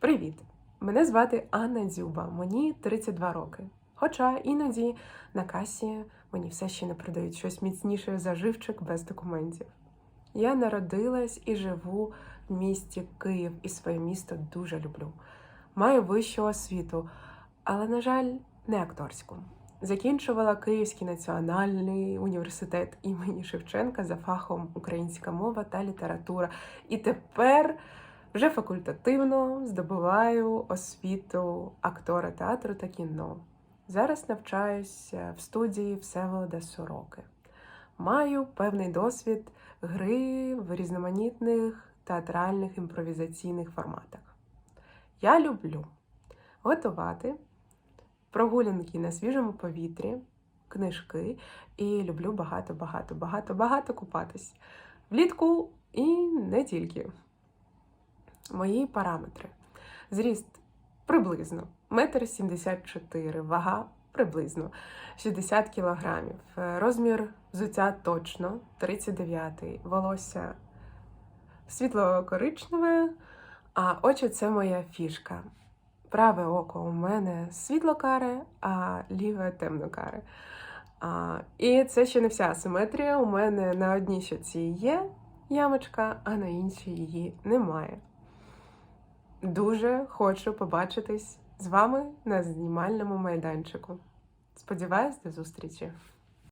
Привіт! Мене звати Анна Дзюба, мені 32 роки. Хоча іноді на касі мені все ще не продають щось міцніше за живчик без документів. Я народилась і живу в місті Київ, і своє місто дуже люблю. Маю вищу освіту, але, на жаль, не акторську. Закінчувала Київський національний університет імені Шевченка за фахом українська мова та література. І тепер вже факультативно здобуваю освіту актора театру та кіно. Зараз навчаюся в студії Всеволода Сороки. Маю певний досвід гри в різноманітних театральних імпровізаційних форматах. Я люблю готувати, прогулянки на свіжому повітрі, книжки і люблю багато, багато, багато, багато купатись. Влітку і не тільки. Мої параметри. Зріст приблизно 1,74 м, вага приблизно 60 кг. Розмір взуття точно 39 волосся світло-коричневе, а очі це моя фішка. Праве око у мене світло-каре, а ліве темно-каре. А, і це ще не вся асиметрія. У мене на одній щоці є ямочка, а на іншій її немає. Дуже хочу побачитись з вами на знімальному майданчику. Сподіваюсь, до зустрічі!